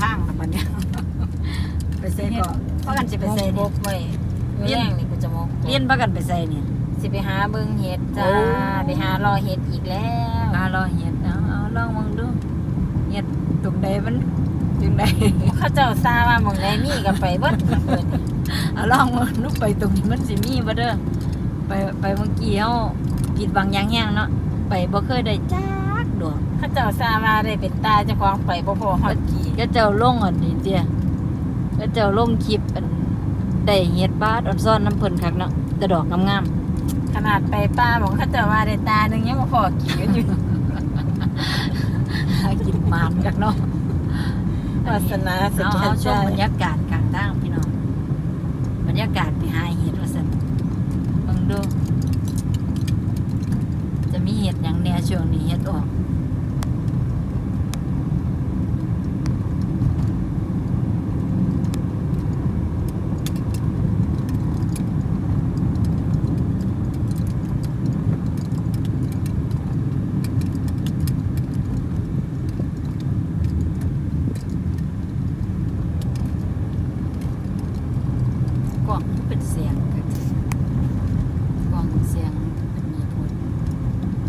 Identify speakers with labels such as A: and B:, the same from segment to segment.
A: ทางนะบัดเนี้ยไปใส่ก็พากันสิไปใส่
B: บ
A: นี่
B: กไว้มื้อแรงนี่กูจะมก
A: เรียนพากันไปใส่นี่
B: สิไปหาเบิ่งเห็ดจ้า
A: โอ้
B: ไปหารอเห็ดอีกแล้ว
A: มารอเฮ็ดเอาเอาลองมองดูเฮ็ดตรงใดมันตรงใด
B: เขาเจ้าซาว่าหมองใดมีก็ไปเบิดเปิด
A: เอาลองมองดูไปตรงนี้มันสิมีบ่เด้อไปไปเมื่อกี้เฮาผิดบางอย่างแห้งเนาะไปบ่เคยได้จัก ดอก
B: เขาเจ้าซาว่าได้เป็นตาเจ้าของไปบ่พอฮอดกี่
A: ก็เจ้าลงอันนี้เตี้ยก็เจ้าลงคลิปอันได้เฮ็ดบาดออนซ่อนน้ำเพิ่นคักเนาะแต่ดอกงาม
B: ขนาดไปป้าบอกเขาเจ้าว่าได้ตาหนึงยังบ่พอกี่กันอยู่
A: ๆหากินหมานคักเนาะ
B: วาสนาสิ
A: เอา
B: แก่
A: เอาช
B: ใจ
A: มบรรยากาศกลางทางพี่น้องบรรยากาศไปหาเห็ดว่าซั่นเบิ่งดู จะมีเห็ดหยังแหน่ช่วงนี้เห็ดออกกล่องเป็นเสียงก็กล่องเสียงเป็นมีผล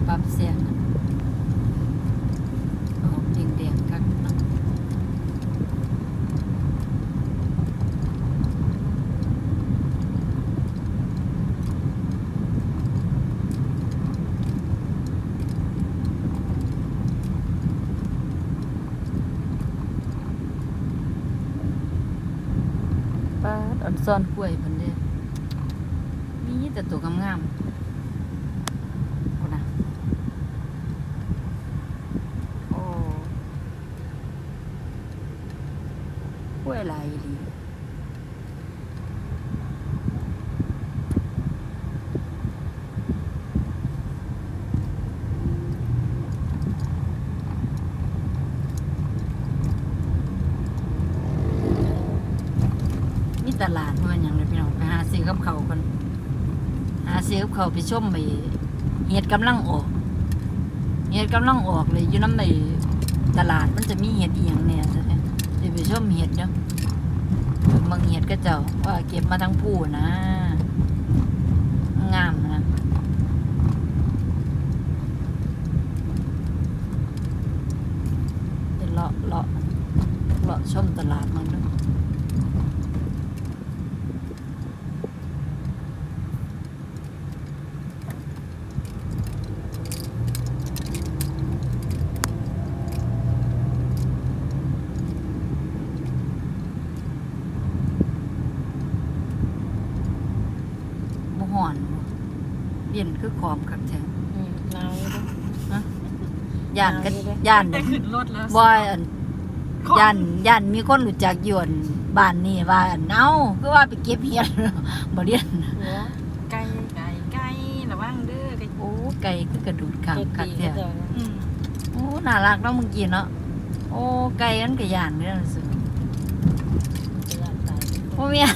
A: ปรับเสียงออกแดงๆคักเนาะปาด อ่อนซ่อนกล้วยเพิ่นเด้มีแต่ตัวงามๆพุ่นน่ะโอ้กล้วยหลาย ตลาดเพื่อนอย่างไรพี่น้องไปหาซื้อกับเขากันหาซื้อกับเขาไปชมไปเห็ดกำลังออกเห็ดกำลังออกเลยอยู่น้ำในตลาดมันจะมีเห็ดเอียงเนี่ยจะเดี๋ยวไปชมเห็ดเนาะบางเห็ดก็เจ้าว่าเก็บมาทั้งผู้นะงามนะเลาะเลาะเลาะชมตลาดมันด้วย บ่ห่อนบ่ เปลี่ยนคือขอบคักแท้
B: อืมหนาวอยู่เด้อ
A: ย่านก็
B: เอาอยู่เด้
A: ย่าน
C: ได้ขึ้นรถแล้ว
A: บ่อันย่านย่านมีคนรู้จักอยู่อั่นบ้านนี้ว่าอันเอ้าคือว่าไปเก็บเห็ดบ่เรียน
B: หัว
C: ไก่ไก่ไก่ระวังเด้อไก่
A: โอ้ไก่คือกระดูดขาง
B: เก็บ
A: คัก
B: ดี
A: แท้
B: เขาเจ้านะ
C: อืม
A: โอ้น่ารักเนาะเมื่อกี้เนาะโอ้ไก่มันก็ย่านเด้อสิ
B: มันจะย่านตาย
A: โอ้เมีย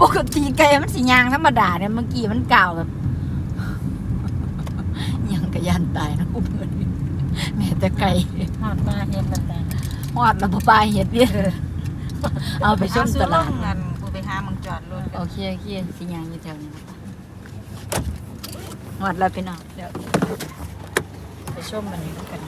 A: ปกติไก่มันสิย่างธรรมดาเนี่ยเมื่อกี้มันก่าวแบบยัง ก็ย่านตายเนาะแม่แต่ไก่
B: ฮอดมาเห็ดแล้วแต่
A: หอดแล้วบ่ปลาเห็ดเนี่ยเอาไปชมตลาด
C: เอซื้อลงกันกูไปหามึงจอดรถกั
A: โอนเคโอเคสิยังอยู่แถวนี้นะคะหอดแล้วพี่น้องเดี๋ยวไปชมมันนี้กัน